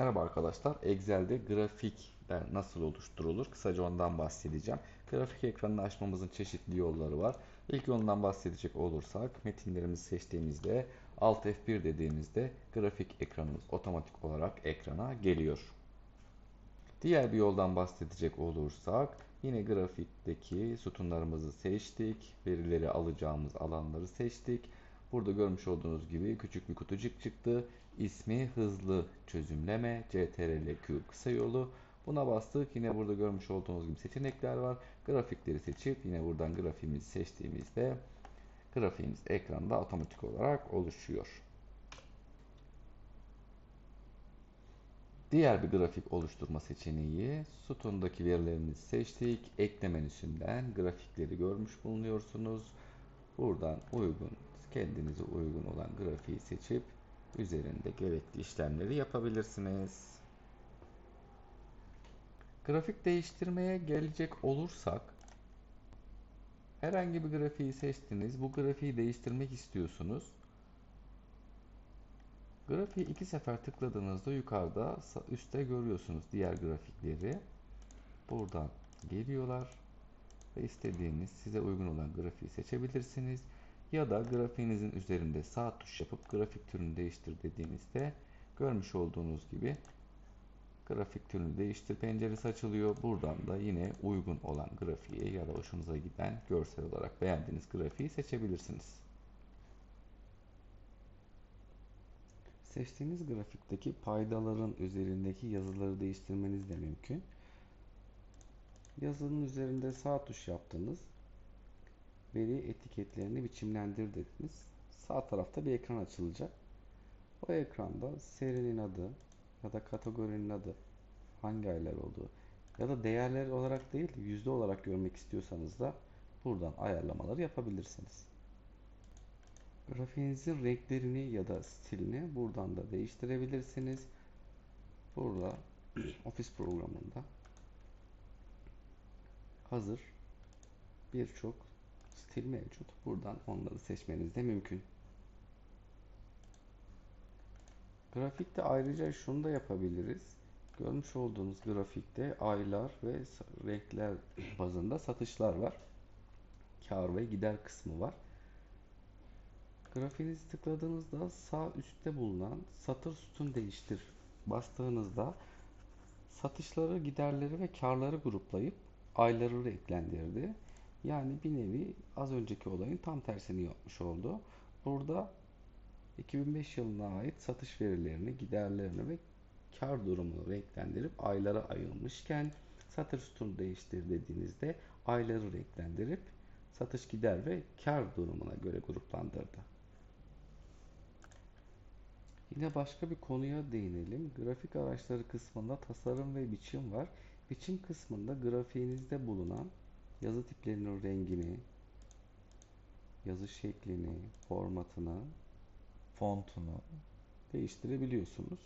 Merhaba arkadaşlar. Excel'de grafikler nasıl oluşturulur? Kısaca ondan bahsedeceğim. Grafik ekranını açmamızın çeşitli yolları var. İlk yolundan bahsedecek olursak metinlerimizi seçtiğimizde Alt F1 dediğimizde grafik ekranımız otomatik olarak ekrana geliyor. Diğer bir yoldan bahsedecek olursak yine grafikteki sütunlarımızı seçtik. Verileri alacağımız alanları seçtik. Burada görmüş olduğunuz gibi küçük bir kutucuk çıktı. İsmi hızlı çözümleme CTRL-Q kısa yolu. Buna bastık. Yine burada görmüş olduğunuz gibi seçenekler var. Grafikleri seçip yine buradan grafiğimizi seçtiğimizde grafiğimiz ekranda otomatik olarak oluşuyor. Diğer bir grafik oluşturma seçeneği sütundaki verilerimizi seçtik. Ekle menüsünden grafikleri görmüş bulunuyorsunuz. Buradan uygun kendinize uygun olan grafiği seçip üzerinde gerekli işlemleri yapabilirsiniz. Grafik değiştirmeye gelecek olursak herhangi bir grafiği seçtiniz. Bu grafiği değiştirmek istiyorsunuz. Grafiği iki sefer tıkladığınızda yukarıda üstte görüyorsunuz diğer grafikleri. Buradan geliyorlar ve istediğiniz size uygun olan grafiği seçebilirsiniz. Ya da grafiğinizin üzerinde sağ tuş yapıp grafik türünü değiştir dediğinizde görmüş olduğunuz gibi grafik türünü değiştir penceresi açılıyor. Buradan da yine uygun olan grafiği ya da hoşunuza giden görsel olarak beğendiğiniz grafiği seçebilirsiniz. Seçtiğiniz grafikteki paydaların üzerindeki yazıları değiştirmeniz de mümkün. Yazının üzerinde sağ tuş yaptınız veri etiketlerini biçimlendir dediniz. Sağ tarafta bir ekran açılacak. O ekranda serinin adı ya da kategorinin adı hangi aylar olduğu ya da değerler olarak değil yüzde olarak görmek istiyorsanız da buradan ayarlamaları yapabilirsiniz. Grafiğinizin renklerini ya da stilini buradan da değiştirebilirsiniz. Burada Office programında hazır birçok stil mevcut. Buradan onları seçmeniz de mümkün. Grafikte ayrıca şunu da yapabiliriz. Görmüş olduğunuz grafikte aylar ve renkler bazında satışlar var. Kar ve gider kısmı var. Grafiğinizi tıkladığınızda sağ üstte bulunan satır sütun değiştir bastığınızda satışları, giderleri ve karları gruplayıp ayları renklendirdi. Yani bir nevi az önceki olayın tam tersini yapmış oldu. Burada 2005 yılına ait satış verilerini, giderlerini ve kar durumunu renklendirip aylara ayırmışken satır sütunu değiştir dediğinizde ayları renklendirip satış gider ve kar durumuna göre gruplandırdı. Yine başka bir konuya değinelim. Grafik araçları kısmında tasarım ve biçim var. Biçim kısmında grafiğinizde bulunan yazı tiplerinin rengini, yazı şeklini, formatını, fontunu değiştirebiliyorsunuz.